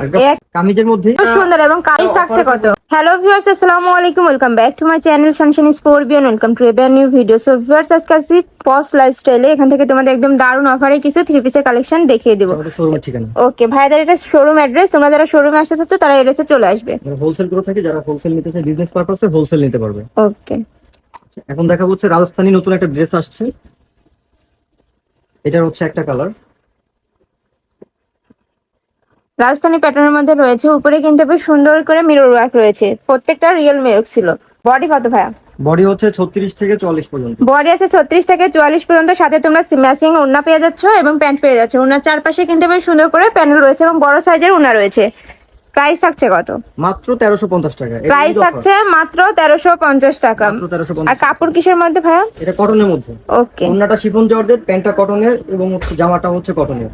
আর কামিজের মধ্যে? সুন্দর এবং থাকছে কত। হ্যালো ভিউয়ার্স আসসালামু আলাইকুম welcome back to my channel scorpion welcome to new video so viewers আজকে আসছি পস লাইফস্টাইলে এখান থেকে তোমাদের একদম দারুণ অফারে কিছু থ্রি পিসের কালেকশন দেখিয়ে দেবো। ওকে ভাইদের এটা শোরুম অ্যাড্রেস তোমরা যারা শোরুমে আসতে চাচ্ছ তারা চলে আসবে। আমরা হোলসেল করে থাকি যারা হোলসেল নিতে চায় বিজনেস পারপাসে হোলসেল নিতে পারবে। ওকে এখন দেখা হচ্ছে রাজস্থানী নতুন একটা ড্রেস আসছে। এটার হচ্ছে একটা কালার রাজস্থানী প্যাটার্নের মধ্যে রয়েছে উপরে কিন্তু বেশ সুন্দর করে মিরর ওয়ার্ক রয়েছে। প্রত্যেকটা রিয়েল মিরর ছিল। বডি কত ভাইয়া? বডি হচ্ছে ছত্রিশ থেকে চল্লিশ পর্যন্ত। বডি আছে ছত্রিশ থেকে চুয়াল্লিশ পর্যন্ত সাথে তোমরা ম্যাচিং ওড়না পেয়ে যাচ্ছ এবং প্যান্ট পেয়ে যাচ্ছ। ওনার চারপাশে কিন্তু বেশ সুন্দর করে প্যানেল রয়েছে এবং বড় সাইজের ওনা রয়েছে। প্রাইস থাকছে কত? মাত্র তেরোশো পঞ্চাশ টাকা। এটা প্রাইস থাকছে মাত্র তেরোশো পঞ্চাশ টাকা। মাত্র তেরোশো আর কাপড় কিসের মধ্যে ভাইয়া? এটা কটনের মধ্যে। ওকে ওড়নাটা শিফন জর্জেট প্যান্টটা কটনের এবং জামাটা হচ্ছে কটনের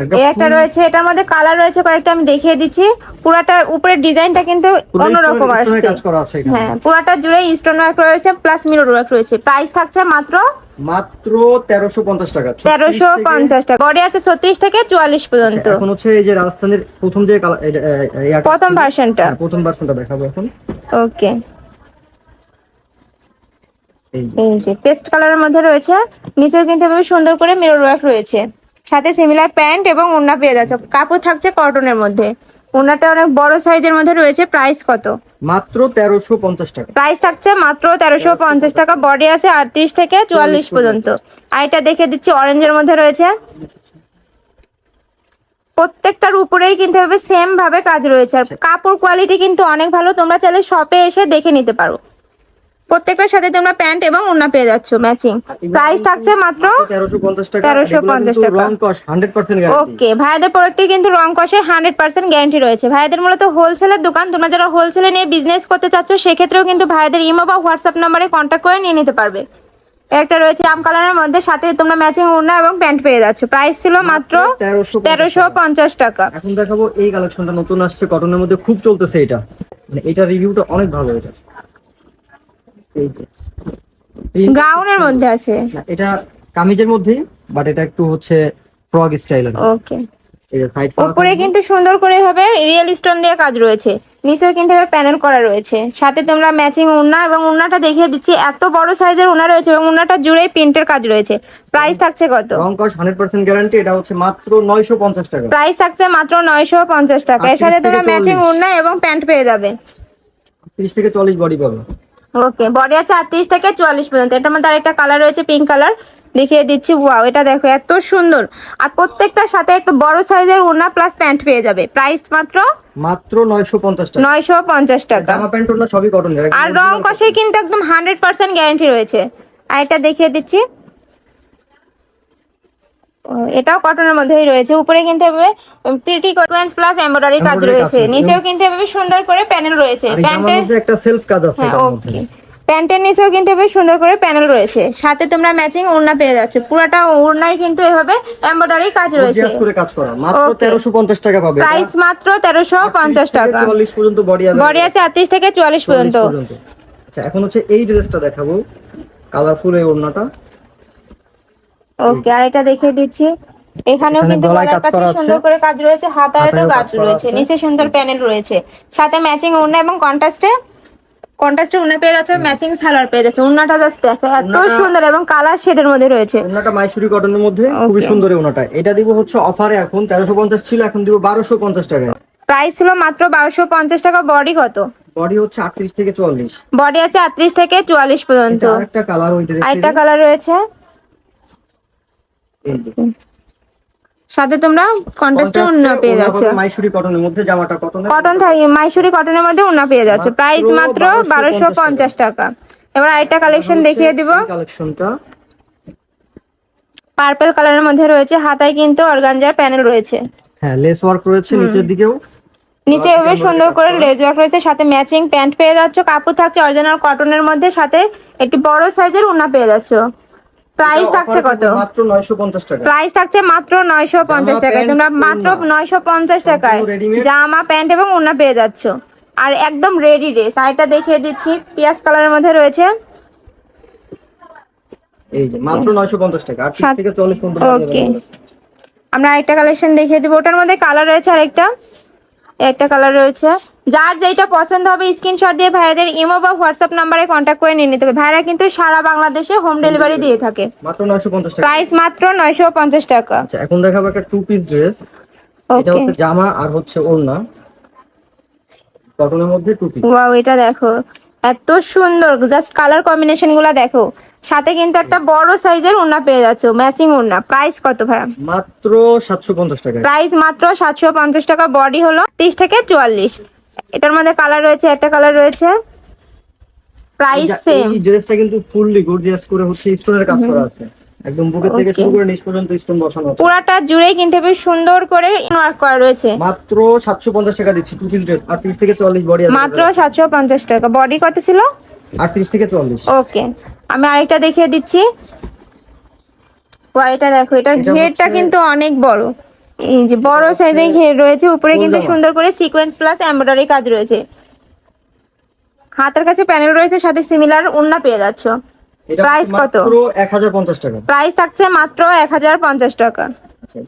এটা একটা রয়েছে এটার মধ্যে কালার রয়েছে কয়েকটা আমি দেখিয়ে দিচ্ছি। পুরাটা উপরের ডিজাইনটা কিন্তু অন্যরকম আসছে। হ্যাঁ পুরাটা জুড়ে স্টোন ওয়ার্ক রয়েছে প্লাস মিরর ওয়ার্ক রয়েছে। প্রাইস থাকছে মাত্র মাত্র তেরোশো পঞ্চাশ টাকা। 36 তেরোশো পঞ্চাশ টাকা। বডি আছে ছত্রিশ থেকে চুয়াল্লিশ পর্যন্ত। এখন হচ্ছে এই যে রাজস্থানের প্রথম যে কালার প্রথম ভার্সনটা প্রথম ভার্সনটা দেখাবো এখন। ওকে এই যে। পেস্ট কালারের মধ্যে রয়েছে। নিচেও কিন্তু সুন্দর করে মিরর ওয়ার্ক রয়েছে। সাথে সিমিলার প্যান্ট এবং ওড়না পেয়ে যাচ্ছে। কাপড় থাকছে কটনের মধ্যে। ওড়নাটা অনেক বড় সাইজের মধ্যে রয়েছে। প্রাইস কত? মাত্র তেরোশো পঞ্চাশ টাকা। প্রাইস থাকছে মাত্র তেরোশো পঞ্চাশ টাকা। বডি আছে আটত্রিশ থেকে চুয়াল্লিশ পর্যন্ত। আর এটা দেখে দিচ্ছি অরেঞ্জের মধ্যে রয়েছে। প্রত্যেকটার উপরেই কিন্তু এভাবে সেম ভাবে কাজ রয়েছে। আর কাপড় কোয়ালিটি কিন্তু অনেক ভালো। তোমরা চাইলে শপে এসে দেখে নিতে পারো। প্রত্যেকটার সাথে তোমরা প্যান্ট এবং ওড়না পেয়ে যাচ্ছ ম্যাচিং প্রাইস থাকছে মাত্র তেরোশো পঞ্চাশ টাকা। 1350 টাকা। রং কস হান্ড্রেড পার্সেন্ট গ্যারান্টি ওকে ভাইদের প্রোডাক্টে কিন্তু রং হান্ড্রেড পার্সেন্ট গ্যারান্টি রয়েছে। ভাইয়াদের মূলত হোলসেলের দোকান তোমরা যারা হোলসেলে নিয়ে বিজনেস করতে চাচ্ছ সেক্ষেত্রেও কিন্তু ভাইদের ইমো বা হোয়াটসঅ্যাপ নম্বরে কন্ট্যাক্ট করে নিয়ে নিতে পারবে। একটা রয়েছে আম কালারের মধ্যে সাথে তোমরা ম্যাচিং ওড়না এবং প্যান্ট পেয়ে যাচ্ছ। প্রাইস ছিল মাত্র তেরোশো তেরোশো পঞ্চাশ টাকা। এখন দেখাবো এই কালেকশনটা নতুন আসছে কটনের মধ্যে খুব চলতেছে এটা। মানে এটা রিভিউটা অনেক ভালো এটা। গাউনের মধ্যে আছে? এটা কামিজের মধ্যেই বাট এটা একটু হচ্ছে ফ্রগ স্টাইল ওকে উপরে কিন্তু সুন্দর করে হবে রিয়েল স্টোন দিয়ে কাজ রয়েছে। নিচেও কিন্তু প্যানেল করা রয়েছে। সাথে তোমরা ম্যাচিং উন্না এবং উন্নাটা দেখিয়ে দিচ্ছি। এত বড় সাইজের উন্না রয়েছে এবং উন্নাটা জুড়েই প্রিন্টের কাজ রয়েছে। প্রাইস থাকছে কত? রং কস গ্যারান্টি এটা হচ্ছে মাত্র নয়শো পঞ্চাশ টাকা। প্রাইস থাকছে মাত্র নয়শো পঞ্চাশ টাকা। এর সাথে তোমরা ম্যাচিং উন্না এবং প্যান্ট পেয়ে যাবে। তিরিশ থেকে চল্লিশ বডি পাবে। ওকে বডি আছে আটত্রিশ থেকে চুয়াল্লিশ পর্যন্ত। এটার মধ্যে আরেকটা কালার রয়েছে পিঙ্ক কালার দেখিয়ে দিচ্ছি ওয়াও এটা দেখো এত সুন্দর। আর প্রত্যেকটার সাথে একটা বড় সাইজের ওনা প্লাস প্যান্ট পেয়ে যাবে। প্রাইস মাত্র মাত্র নয়শো পঞ্চাশ টাকা। নয়শো পঞ্চাশ টাকা। জামা প্যান্ট ওনা সবই কটন আর রং কষে কিন্তু একদম হান্ড্রেড পার্সেন্ট গ্যারান্টি রয়েছে। আর এটা দেখিয়ে দিচ্ছি এটাও কটনের মধ্যেই রয়েছে। উপরে কিন্তু এভাবে পিটি কোয়েন্স প্লাস এমব্রয়ডারি কাজ রয়েছে। নিচেও কিন্তু এভাবে সুন্দর করে প্যানেল রয়েছে। প্যান্টের একটা সেলফ কাজ আছে ওকে প্যান্টের নিচেও কিন্তু বেশ সুন্দর করে প্যানেল রয়েছে। সাথে তোমরা ম্যাচিং ওড়না পেয়ে যাচ্ছে। পুরোটা ওড়নায় কিন্তু এভাবে এমব্রয়ডারি কাজ রয়েছে। করে কাজ করা। মাত্র Okay. তেরোশো পঞ্চাশ টাকা পাবে প্রাইস মাত্র তেরোশো পঞ্চাশ টাকা। চল্লিশ পর্যন্ত বডি বডি আছে আটত্রিশ থেকে চুয়াল্লিশ পর্যন্ত। আচ্ছা এখন হচ্ছে এই ড্রেসটা দেখাবো। কালারফুল এই ওড়নাটা। ওকে আর এটা দেখিয়ে দিচ্ছি। এখানেও কিন্তু গলার কাছে সুন্দর করে কাজ রয়েছে হাতায়তেও কাজ রয়েছে নিচে সুন্দর প্যানেল রয়েছে। সাথে ম্যাচিং ওড়না এবং কন্ট্রাস্টে কন্ট্রাস্টে ওড়না পেয়ে যাচ্ছে ম্যাচিং সালোয়ার পেয়ে যাচ্ছে। ওড়নাটা জাস্ট দেখো এত সুন্দর এবং কালার শেডের মধ্যে রয়েছে। ওড়নাটা মাইসুরি কটনের মধ্যে খুবই সুন্দর ওড়নাটা। এটা দিব হচ্ছে অফারে এখন তেরোশো পঞ্চাশ ছিল এখন দিব টাকায়। প্রাইস ছিল মাত্র বারোশো পঞ্চাশ টাকা বডি কত? বডি হচ্ছে আটত্রিশ থেকে চল্লিশ বডি আছে আটত্রিশ থেকে চুয়াল্লিশ পর্যন্ত। এটা আরেকটা কালার আরেকটা কালার রয়েছে। সাথে তোমরা কন্ট্রাস্টে উন্না পেয়ে যাচ্ছে। মাইসুরি কটনের মধ্যে জামাটা কটনের কটন থাকে মাইসুরি কটনের মধ্যে ওড়না পেয়ে যাচ্ছে। প্রাইস মাত্র 1250 বারোশো পঞ্চাশ টাকা। এবার আরেকটা কালেকশন দেখিয়ে দিব। কালেকশনটা পার্পল কালারের মধ্যে রয়েছে হাতায় কিন্তু অর্গানজার প্যানেল রয়েছে। হ্যাঁ লেস ওয়ার্ক রয়েছে নিচের দিকেও। নিচে এভাবে সুন্দর করে লেজ ওয়ার্ক রয়েছে সাথে ম্যাচিং প্যান্ট পেয়ে যাচ্ছ। কাপড় থাকছে অরিজিনাল কটনের মধ্যে সাথে একটু বড় সাইজের ওড়না পেয়ে যাচ্ছ। প্রাইস থাকছে কত? মাত্র নয়শো পঞ্চাশ টাকা। প্রাইস থাকছে মাত্র নয়শো পঞ্চাশ জামা, টাকায় তোমরা মাত্র ওড়না। নয়শো পঞ্চাশ টাকায় জামা প্যান্ট এবং ওড়না পেয়ে যাচ্ছ। আর একদম রেডি ড্রেস আর দেখিয়ে দিচ্ছি পিয়াজ কালারের মধ্যে রয়েছে। এই যে মাত্র নয়শো পঞ্চাশ টাকা। আটত্রিশ সাত- থেকে চল্লিশ পর্যন্ত Okay. আমরা আরেকটা কালেকশন দেখিয়ে দিব। ওটার মধ্যে কালার রয়েছে আরেকটা। একটা কালার রয়েছে। যার যেটা পছন্দ হবে স্ক্রিনশট দিয়ে ভাইয়াদের ইমো বা হোয়াটসঅ্যাপ নাম্বারে কন্ট্যাক্ট করে নিয়ে নিতে হবে। ভাইরা কিন্তু সারা বাংলাদেশে হোম ডেলিভারি দিয়ে থাকে। মাত্র নয়শো পঞ্চাশ টাকা। প্রাইস মাত্র নয়শো পঞ্চাশ টাকা। আচ্ছা এখন দেখাবো একটা টু পিস ড্রেস এটা হচ্ছে জামা আর হচ্ছে ওড়না। কটনের মধ্যে টু পিস ওয়াও এটা দেখো। এত সুন্দর। জাস্ট কালার কম্বিনেশনগুলা দেখো। সাথে কিন্তু একটা বড় সাইজের ওড়না পেয়ে যাচ্ছ। ম্যাচিং ওড়না। প্রাইস কত ভাই মাত্র সাতশো পঞ্চাশ টাকা প্রাইস মাত্র সাতশো পঞ্চাশ টাকা। বডি হলো তিরিশ থেকে চুয়াল্লিশ। এটার মধ্যে কালার রয়েছে একটা কালার রয়েছে। প্রাইস সেম এই ড্রেসটা কিন্তু ফুললি গর্জিয়াস করে হচ্ছে স্টোনের কাজ করা আছে। একদম বুকের থেকে শুরু করে নিচ পর্যন্ত স্টোন বসানো আছে। পুরাটা জুড়েই কিন্তু বেশ সুন্দর করে ওয়ার্ক করা রয়েছে। মাত্র সাতশো পঞ্চাশ টাকা দিচ্ছি টু পিস ড্রেস আটত্রিশ থেকে চল্লিশ বডি আছে মাত্র সাতশো পঞ্চাশ টাকা। বডি কত ছিল? আটত্রিশ থেকে চল্লিশ। ওকে আমি আরেকটা দেখিয়ে দিচ্ছি। এটা দেখো এটা এটা ঘেরটা কিন্তু অনেক বড়। এই যে বড় হচ্ছে সাইজের ঘের রয়েছে উপরে কিন্তু সুন্দর করে সিকোয়েন্স প্লাস এমব্রয়ডারি কাজ রয়েছে। হাতের কাছে প্যানেল রয়েছে সাথে সিমিলার ওন্না পেয়ে যাচ্ছ। হচ্ছে কত? মাত্র এক হাজার পঞ্চাশ টাকা। প্রাইস থাকছে মাত্র এক হাজার পঞ্চাশ টাকা। আচ্ছা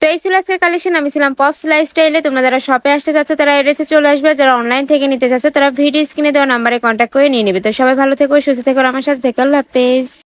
তো এই ছিল আজকের কালেকশন আমি ছিলাম পপস লাইফস্টাইলে তোমরা যারা শপে আসতে চাচ্ছ তারা এড্রেসে চলে আসবে। যারা অনলাইন থেকে নিতে চাচ্ছ তারা ভিডিও স্ক্রিনে দেওয়া নাম্বারে কন্ট্যাক্ট করে নিয়ে নেবে। তো সবাই ভালো থেকো সুস্থ থেকো আমার সাথে থেকো। আল্লাহ হাফেজ।